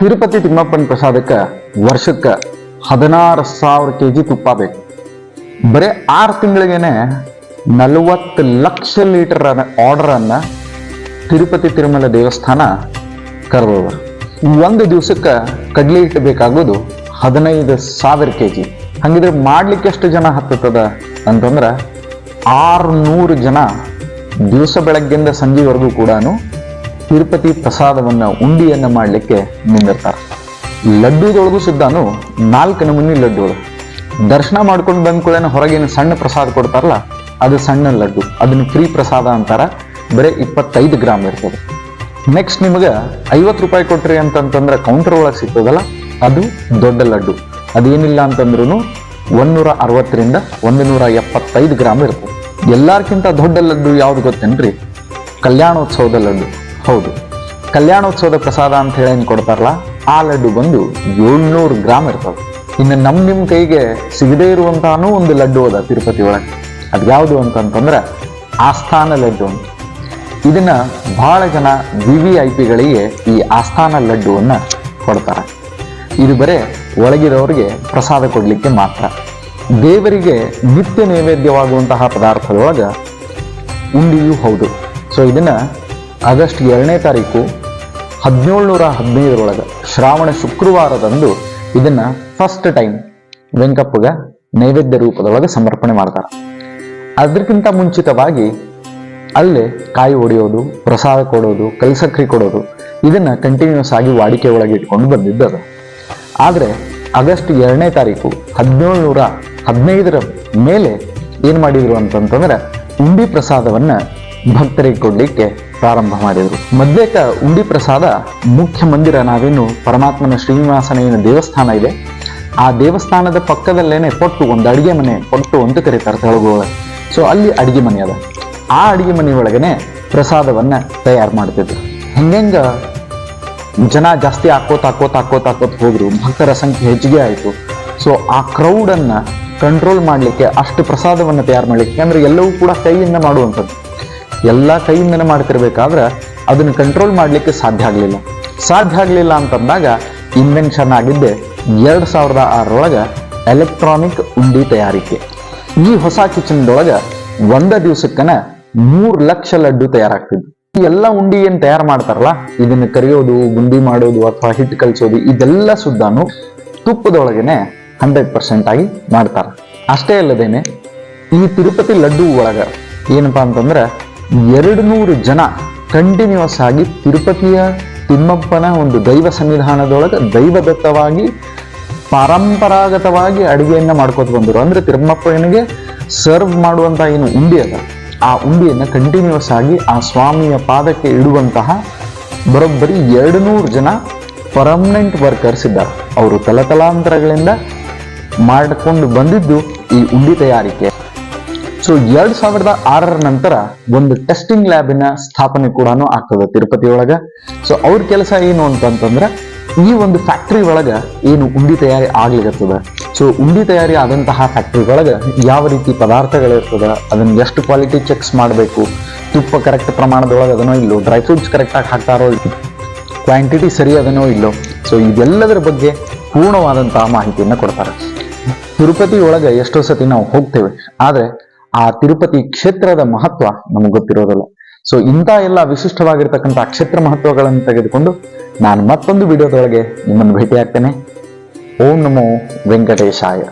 ತಿರುಪತಿ ತಿಮ್ಮಪ್ಪನ ಪ್ರಸಾದಕ್ಕೆ ವರ್ಷಕ್ಕೆ ಹದಿನಾರು ಸಾವಿರ ಕೆ ಜಿ ತುಪ್ಪ ಬೇಕು. ಬರೀ ಆರು ತಿಂಗಳಿಗೇನೆ ನಲವತ್ತು ಲಕ್ಷ ಲೀಟರ್ ಆರ್ಡರ್ ಅನ್ನ ತಿರುಪತಿ ತಿರುಮಲ ದೇವಸ್ಥಾನ ಕರೆದವರು ಒಂದು ದಿವಸಕ್ಕೆ ಕಡ್ಲಿ ಹಿಟ್ಟು ಬೇಕಾಗೋದು ಹದಿನೈದು ಸಾವಿರ ಕೆ ಜಿ ಹಂಗಿದ್ರೆ ಮಾಡ್ಲಿಕ್ಕೆ ಎಷ್ಟು ಜನ ಹತ್ತದ ಅಂತಂದ್ರೆ ಆರುನೂರು ಜನ ದಿವಸ ಬೆಳಗ್ಗೆಯಿಂದ ಸಂಜೆವರೆಗೂ ಕೂಡ ತಿರುಪತಿ ಪ್ರಸಾದವನ್ನ ಉಂಡಿಯನ್ನ ಮಾಡಲಿಕ್ಕೆ ನಿಂದಿರ್ತಾರೆ. ಲಡ್ಡುದೊಳಗೂ ಸಿದ್ಧಾನು ನಾಲ್ಕು ನಮೂನಿ ಲಡ್ಡುಗಳು. ದರ್ಶನ ಮಾಡ್ಕೊಂಡು ಬಂದ ಕೂಡ ಹೊರಗಿನ ಸಣ್ಣ ಪ್ರಸಾದ ಕೊಡ್ತಾರಲ್ಲ, ಅದು ಸಣ್ಣ ಲಡ್ಡು. ಅದನ್ನ ಫ್ರೀ ಪ್ರಸಾದ ಅಂತಾರ, ಬರೀ ಇಪ್ಪತ್ತೈದು ಗ್ರಾಮ್ ಇರ್ತದೆ. ನೆಕ್ಸ್ಟ್ ನಿಮಗೆ ಐವತ್ತು ರೂಪಾಯಿ ಕೊಟ್ರಿ ಅಂತಂತಂದ್ರೆ ಕೌಂಟರ್ ಒಳಗೆ ಸಿಗ್ತದಲ್ಲ, ಅದು ದೊಡ್ಡ ಲಡ್ಡು. ಅದೇನಿಲ್ಲ ಅಂತಂದ್ರೂ ಒಂದೂರ ಅರವತ್ತರಿಂದ ಒಂದು ನೂರ ಎಪ್ಪತ್ತೈದು ಗ್ರಾಮ್ ಇರ್ತದೆ. ಎಲ್ಲಾರ್ಕಿಂತ ದೊಡ್ಡ ಲಡ್ಡು ಯಾವ್ದು ಗೊತ್ತೇನ್ರಿ? ಕಲ್ಯಾಣೋತ್ಸವದ ಲಡ್ಡು. ಹೌದು. ಕಲ್ಯಾಣೋತ್ಸವದ ಪ್ರಸಾದ ಅಂತ ಹೇಳಿ ಏನು ಕೊಡ್ತಾರಲ್ಲ, ಆ ಲಡ್ಡು ಬಂದು ಏಳ್ನೂರು ಗ್ರಾಮ್ ಇರ್ತದೆ. ಇನ್ನು ನಮ್ಮ ನಿಮ್ಮ ಕೈಗೆ ಸಿಗದೇ ಇರುವಂತಹನೂ ಒಂದು ಲಡ್ಡು ಅದ ತಿರುಪತಿ ಒಳಗೆ. ಅದು ಯಾವುದು ಅಂತಂತಂದ್ರೆ ಆಸ್ಥಾನ ಲಡ್ಡು ಅಂತ. ಇದನ್ನ ಬಹಳ ಜನ ವಿ ವಿ ಐ ಪಿಗಳಿಗೆ ಈ ಆಸ್ಥಾನ ಲಡ್ಡುವನ್ನು ಕೊಡ್ತಾರೆ. ಇದು ಬರೇ ಒಳಗಿರೋರಿಗೆ ಪ್ರಸಾದ ಕೊಡಲಿಕ್ಕೆ ಮಾತ್ರ. ದೇವರಿಗೆ ನಿತ್ಯ ನೈವೇದ್ಯವಾಗುವಂತಹ ಪದಾರ್ಥದೊಳಗ ಉಂಡಿಯೂ ಹೌದು. ಸೊ ಇದನ್ನ ಆಗಸ್ಟ್ ಎರಡನೇ ತಾರೀಕು ಹದಿನೇಳುನೂರ ಹದಿನೈದರೊಳಗೆ ಶ್ರಾವಣ ಶುಕ್ರವಾರದಂದು ಇದನ್ನ ಫಸ್ಟ್ ಟೈಮ್ ವೆಂಕಪ್ಪಗ ನೈವೇದ್ಯ ರೂಪದೊಳಗೆ ಸಮರ್ಪಣೆ ಮಾಡ್ತಾರೆ. ಅದಕ್ಕಿಂತ ಮುಂಚಿತವಾಗಿ ಅಲ್ಲೇ ಕಾಯಿ ಒಡೆಯೋದು, ಪ್ರಸಾದ ಕೊಡೋದು ಕಲ್ಸಕ್ರಿ ಕೊಡೋದು, ಇದನ್ನ ಕಂಟಿನ್ಯೂಸ್ ಆಗಿ ವಾಡಿಕೆ ಒಳಗೆ ಇಟ್ಕೊಂಡು ಬಂದಿದ್ದದು. ಆದರೆ ಆಗಸ್ಟ್ ಎರಡನೇ ತಾರೀಕು ಹದಿನೇಳ್ನೂರ ಹದಿನೈದರ ಮೇಲೆ ಏನು ಮಾಡಿದ್ರು ಅಂತಂತಂದ್ರೆ ಉಂಡಿ ಪ್ರಸಾದವನ್ನ ಭಕ್ತರಿಗೆ ಕೊಡ್ಲಿಕ್ಕೆ ಪ್ರಾರಂಭ ಮಾಡಿದ್ರು. ಮದ್ವೇಕ ಉಂಡಿ ಪ್ರಸಾದ ಮುಖ್ಯ ಮಂದಿರ ನಾವೇನು ಪರಮಾತ್ಮನ ಶ್ರೀನಿವಾಸನ ದೇವಸ್ಥಾನ ಇದೆ. ಆ ದೇವಸ್ಥಾನದ ಪಕ್ಕದಲ್ಲೇನೆ ಪೊಟ್ಟು ಒಂದು ಅಡಿಗೆ ಮನೆ, ಪೊಟ್ಟು ಅಂತ ಕರೀತಾರೆ ತೆಲುಗುವೊಳಗೆ ಸೊ ಅಲ್ಲಿ ಅಡಿಗೆ ಮನೆ ಅದ. ಆ ಅಡಿಗೆ ಮನೆ ಒಳಗನೆ ಪ್ರಸಾದವನ್ನ ತಯಾರು ಮಾಡ್ತಿದ್ರು. ಹೆಂಗೆಂಗ ಜನ ಜಾಸ್ತಿ ಹಾಕೋತ ಹಾಕೋತ ಹಾಕೋತ ಹಾಕೋತ ಹೋದ್ರು. ಭಕ್ತರ ಸಂಖ್ಯೆ ಹೆಚ್ಚಿಗೆ ಆಯಿತು. ಸೊ ಆ ಕ್ರೌಡನ್ನು ಕಂಟ್ರೋಲ್ ಮಾಡ್ಲಿಕ್ಕೆ ಅಷ್ಟು ಪ್ರಸಾದವನ್ನ ತಯಾರು ಮಾಡಲಿಕ್ಕೆ ಅಂದರೆ ಎಲ್ಲವೂ ಕೂಡ ಕೈಯಿಂದ ಮಾಡುವಂಥದ್ದು. ಎಲ್ಲ ಕೈಯಿಂದನೇ ಮಾಡ್ತಿರ್ಬೇಕಾದ್ರೆ ಅದನ್ನ ಕಂಟ್ರೋಲ್ ಮಾಡ್ಲಿಕ್ಕೆ ಸಾಧ್ಯ ಆಗಲಿಲ್ಲ. ಸಾಧ್ಯ ಆಗಲಿಲ್ಲ ಅಂತಂದಾಗ ಇನ್ವೆನ್ಷನ್ ಆಗಿದ್ದೆ ಎರಡು ಸಾವಿರದ ಆರರೊಳಗೆ ಎಲೆಕ್ಟ್ರಾನಿಕ್ ಉಂಡಿ ತಯಾರಿಕೆ. ಈ ಹೊಸ ಕಿಚನ್ದೊಳಗ ಒಂದ ದಿವಸಕ್ಕನ ಮೂರು ಲಕ್ಷ ಲಡ್ಡು ತಯಾರಾಗ್ತಿದ್ವು. ಈ ಎಲ್ಲ ಉಂಡಿ ಏನು ತಯಾರು ಮಾಡ್ತಾರಲ್ಲ, ಇದನ್ನ ಕರಿಯೋದು, ಗುಂಡಿ ಮಾಡೋದು ಅಥವಾ ಹಿಟ್ಟು ಕಲಿಸೋದು, ಇದೆಲ್ಲ ಸುದ್ದಾನು ತುಪ್ಪದೊಳಗೇನೆ ಹಂಡ್ರೆಡ್ ಪರ್ಸೆಂಟ್ ಆಗಿ ಮಾಡ್ತಾರ. ಅಷ್ಟೇ ಅಲ್ಲದೇನೆ ಈ ತಿರುಪತಿ ಲಡ್ಡು ಒಳಗ ಏನಪ್ಪಾ ಅಂತಂದ್ರ ಎರಡು ನೂರು ಜನ ಕಂಟಿನ್ಯೂಸ್ ಆಗಿ ತಿರುಪತಿಯ ತಿಮ್ಮಪ್ಪನ ಒಂದು ದೈವ ಸನ್ನಿಧಾನದೊಳಗೆ ದೈವದತ್ತವಾಗಿ, ಪರಂಪರಾಗತವಾಗಿ ಅಡುಗೆಯನ್ನು ಮಾಡ್ಕೋತ ಬಂದರು. ಅಂದ್ರೆ ತಿಮ್ಮಪ್ಪನಿಗೆ ಸರ್ವ್ ಮಾಡುವಂಥ ಏನು ಉಂಡಿ ಅದ, ಆ ಉಂಡಿಯನ್ನ ಕಂಟಿನ್ಯೂಸ್ ಆಗಿ ಆ ಸ್ವಾಮಿಯ ಪಾದಕ್ಕೆ ಇಡುವಂತಹ ಬರೋಬ್ಬರಿ ಎರಡು ನೂರು ಜನ ಪರ್ಮನೆಂಟ್ ವರ್ಕರ್ಸ್ ಇದ್ದಾರೆ. ಅವರು ತಲತಲಾಂತರಗಳಿಂದ ಮಾಡಿಕೊಂಡು ಬಂದಿದ್ದು ಈ ಉಂಡಿ ತಯಾರಿಕೆ. ಸೊ ಎರಡ್ ಸಾವಿರದ ಆರರ ನಂತರ ಒಂದು ಟೆಸ್ಟಿಂಗ್ ಲ್ಯಾಬಿನ ಸ್ಥಾಪನೆ ಕೂಡ ಆಗ್ತದೆ ತಿರುಪತಿ ಒಳಗ. ಸೊ ಅವ್ರ ಕೆಲಸ ಏನು ಅಂತಂತಂದ್ರೆ ಈ ಒಂದು ಫ್ಯಾಕ್ಟ್ರಿ ಒಳಗ ಏನು ಉಂಡಿ ತಯಾರಿ ಆಗ್ಲಿಕ್ಕತ್ತದ ಸೊ ಉಂಡಿ ತಯಾರಿ ಆದಂತಹ ಫ್ಯಾಕ್ಟ್ರಿ ಒಳಗ ಯಾವ ರೀತಿ ಪದಾರ್ಥಗಳಿರ್ತದ ಅದನ್ನ ಎಷ್ಟು ಕ್ವಾಲಿಟಿ ಚೆಕ್ಸ್ ಮಾಡಬೇಕು, ತುಪ್ಪ ಕರೆಕ್ಟ್ ಪ್ರಮಾಣದೊಳಗೆ ಅದನ್ನೋ ಇಲ್ಲೋ ಡ್ರೈ ಫ್ರೂಟ್ಸ್ ಕರೆಕ್ಟ್ ಆಗಿ ಹಾಕ್ತಾರೋ ಕ್ವಾಂಟಿಟಿ ಸರಿ ಅದನ್ನೋ ಇಲ್ಲೋ ಸೊ ಇದೆಲ್ಲದರ ಬಗ್ಗೆ ಪೂರ್ಣವಾದಂತಹ ಮಾಹಿತಿಯನ್ನು ಕೊಡ್ತಾರೆ. ತಿರುಪತಿ ಒಳಗೆ ಎಷ್ಟೋ ಸತಿ ನಾವು ಹೋಗ್ತೇವೆ, ಆದ್ರೆ ಆ ತಿರುಪತಿ ಕ್ಷೇತ್ರದ ಮಹತ್ವ ನಮಗೆ ಗೊತ್ತಿರೋದಿಲ್ಲ. ಸೊ ಇಂಥ ಎಲ್ಲ ವಿಶಿಷ್ಟವಾಗಿರ್ತಕ್ಕಂಥ ಕ್ಷೇತ್ರ ಮಹತ್ವಗಳನ್ನು ತೆಗೆದುಕೊಂಡು ನಾನು ಮತ್ತೊಂದು ವಿಡಿಯೋದೊಳಗೆ ನಿಮ್ಮನ್ನು ಭೇಟಿ ಆಗ್ತೇನೆ ಓಂ ನಮೋ ವೆಂಕಟೇಶಾಯ.